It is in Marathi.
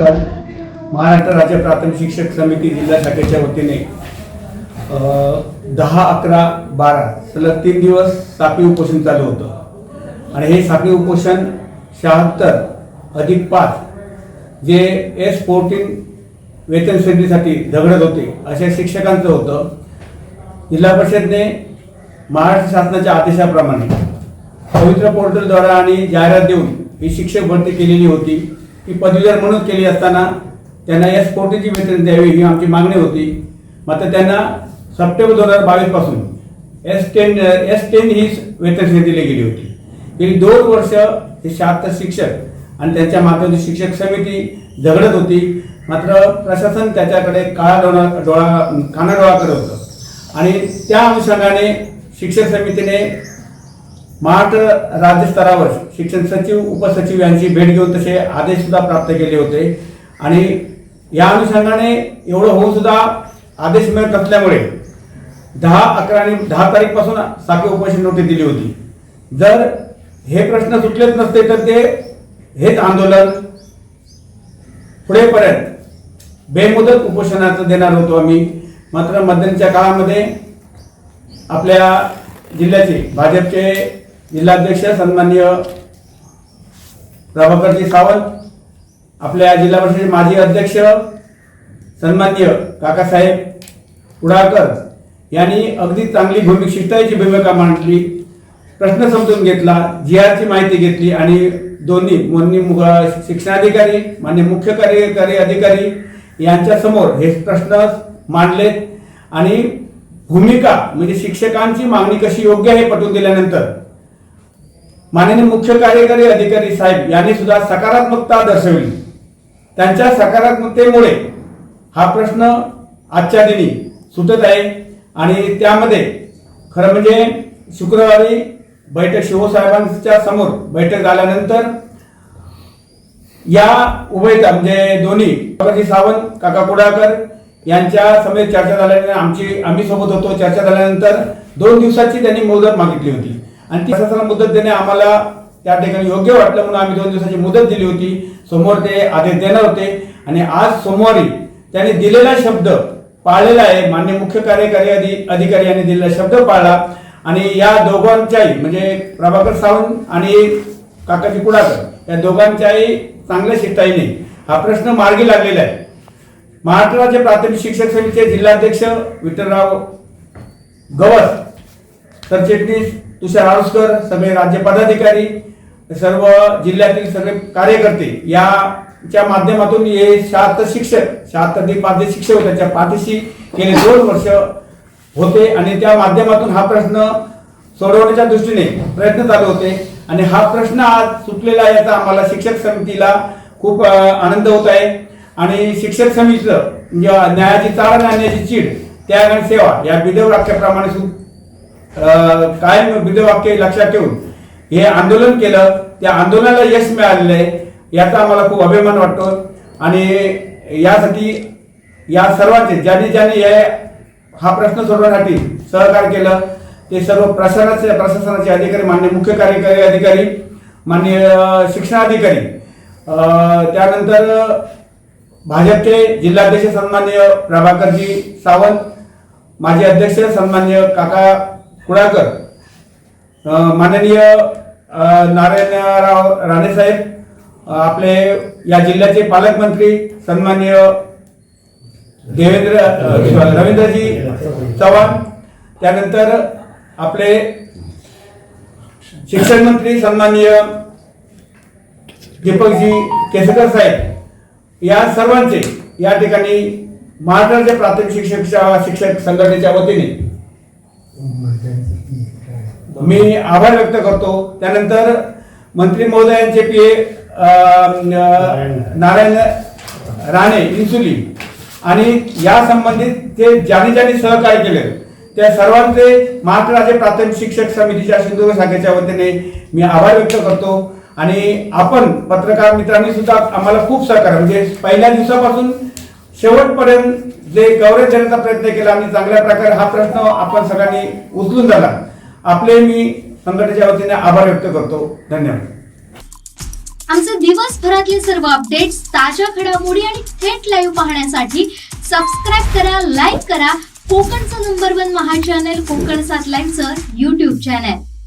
नमस्कार. महाराष्ट्र राज्य प्राथमिक शिक्षक समिती जिल्हा शाखेच्या वतीने दहा अकरा बारा सलग तीन दिवस सापी उपोषण चालू होतं. आणि हे सापी उपोषण शहात्तर अधिक पाच जे एस फोर्टीन वेतन श्रेणीसाठी झगडत होते अशा शिक्षकांचं होतं. जिल्हा परिषदने महाराष्ट्र शासनाच्या आदेशाप्रमाणे पवित्र पोर्टलद्वारा आणि जाहिरात देऊन ही शिक्षक भरती केलेली होती. ही पदवीधर म्हणून केली असताना त्यांना एस कोटीची वेतन द्यावी ही आमची मागणी होती. मात्र त्यांना सप्टेंबर दोन हजार बावीसपासून एस टेन एस टेन ही वेतन दिली गेली होती. गेली दोन वर्ष हे शास्त्र शिक्षक आणि त्यांच्या माध्यमातून शिक्षक समिती झगडत होती. मात्र प्रशासन त्याच्याकडे काळा डोळा डोळा कानाडोळा करत होतं. आणि त्या अनुषंगाने शिक्षक समितीने महाराष्ट्र राज्य स्तरावर शिक्षण सचिव उपसचिव यांची भेट घेऊन तसे आदेश सुद्धा प्राप्त केले होते. आणि या अनुषंगाने एवढं होऊन सुद्धा आदेश मिळत नसल्यामुळे दहा अकरा आणि दहा तारीखपासून साखी उपोषण नोटीस दिली होती. जर हे प्रश्न सुटलेच नसते तर ते हेच आंदोलन पुढेपर्यंत बेमुदत उपोषणाचं देणार होतो आम्ही. मात्र मध्यंतच्या काळामध्ये आपल्या जिल्ह्याचे भाजपचे जिल्हाध्यक्ष सन्माननीय प्रभाकरजी सावंत आपल्या जिल्हा परिषदेचे माजी अध्यक्ष सन्मान्य काकासाहेब पुढाकर यांनी अगदी चांगली भूमिका शिष्टाईची भूमिका मांडली प्रश्न समजून घेतला जी आरची माहिती घेतली आणि दोन्ही मोन्नी शिक्षणाधिकारी मान्य मुख्य कार्यकारी अधिकारी यांच्यासमोर हे प्रश्न मांडलेत आणि भूमिका म्हणजे शिक्षकांची मागणी कशी योग्य आहे पटवून दिल्यानंतर माननीय मुख्य कार्यकारी अधिकारी साहेब यांनी सुद्धा सकारात्मकता दर्शविली. त्यांच्या सकारात्मकतेमुळे हा प्रश्न आजच्या दिनी सुटत आहे आणि त्यामध्ये खरं म्हणजे शुक्रवारी बैठक शिवसाहेबांच्या समोर बैठक झाल्यानंतर या उभयता म्हणजे दोन्ही बाबाजी सावंत काका कुडाळकर यांच्या समेत चर्चा झाल्यानंतर आमची आम्ही सोबत होतो. चर्चा झाल्यानंतर दोन दिवसाची त्यांनी मुदत मागितली होती. आणि ती प्रशासनाला मुदत देणे आम्हाला त्या ठिकाणी योग्य वाटलं म्हणून आम्ही दोन दिवसाची मुदत दिली होती. समोर ते आदेश देणार होते. आणि आज सोमवारी त्यांनी दिलेला शब्द पाळलेला आहे. मान्य मुख्य कार्यकारी अधि- अधिकारी यांनी दिलेला शब्द पाळला आणि या दोघांच्याही म्हणजे प्रभाकर सावंत आणि काकाजी कुडाकर या दोघांच्याही चांगल्या शिताईने हा प्रश्न मार्गी लागलेला आहे. महाराष्ट्र राज्य प्राथमिक शिक्षक समितीचे जिल्हाध्यक्ष विठ्ठलराव गवस सरचिटणीस तुषार आरुसकर सगळे राज्य पदाधिकारी सर्व जिल्ह्यातील सगळे कार्यकर्ते याच्या माध्यमातून हे शहात्तर शिक्षक शहात्तर ते शिक्षक त्याच्या पाठीशी गेले दोन वर्ष होते आणि त्या माध्यमातून हा प्रश्न सोडवण्याच्या दृष्टीने प्रयत्न चालू होते. आणि हा प्रश्न आज सुटलेला आहे याचा आम्हाला शिक्षक समितीला खूप आनंद होत आहे. आणि शिक्षक समितीचं म्हणजे न्यायाची चाळ आणण्याची चीड त्याग आणि सेवा या बिदेव वाक्याप्रमाणे काय अ, कायम लक्षात ठेवून हे आंदोलन केलं त्या आंदोलनाला यश मिळालेलं आहे याचा आम्हाला खूप अभिमान वाटतो. आणि यासाठी या सर्वांचे ज्यांनी ज्यांनी हे हा प्रश्न सोडवण्यासाठी सहकार्य केलं ते सर्व प्रशासनाचे प्रशासनाचे अधिकारी मान्य मुख्य कार्यकारी अधिकारी मान्य शिक्षणाधिकारी त्यानंतर भाजपचे जिल्हाध्यक्ष सन्मान्य प्रभाकरजी सावंत माजी अध्यक्ष सन्मान्य काका कुडाळकर. माननीय नारायणराव राणेसाहेब आपले या जिल्ह्याचे पालकमंत्री सन्माननीय देवेंद्र रवींद्रजी चव्हाण त्यानंतर आपले शिक्षण मंत्री सन्माननीय दीपकजी केसकर साहेब या सर्वांचे या ठिकाणी महाराष्ट्राच्या प्राथमिक शिक्षक शिक्षक संघटनेच्या वतीने मी आभार व्यक्त करतो. त्यानंतर मंत्री महोदयांचे पी ए नारायण राणे. इन्सुली आणि या संबंधित ते ज्यांनी ज्यांनी सहकार्य केले त्या सर्वांचे महाराष्ट्र राज्य प्राथमिक शिक्षक समितीच्या सिंधुदुर्ग शाखेच्या वतीने मी आभार व्यक्त करतो. आणि आपण पत्रकार मित्रांनी सुद्धा आम्हाला खूप सहकार्य म्हणजे पहिल्या दिवसापासून शेवटपर्यंत जे कव्हरेज देण्याचा प्रयत्न केला आणि चांगल्या प्रकारे हा प्रश्न आपण सगळ्यांनी उचलून झाला आपले मी संघटनेच्या वतीने आभार व्यक्त करतो. धन्यवाद. आमचे दिवसभरातले सर्व अपडेट्स ताज्या घडामोडी आणि थेट लाईव्ह पाहण्यासाठी सबस्क्राईब करा लाईक करा. कोकणचं नंबर वन महा चॅनल कोकण सात लाईव्हचं युट्यूब चॅनल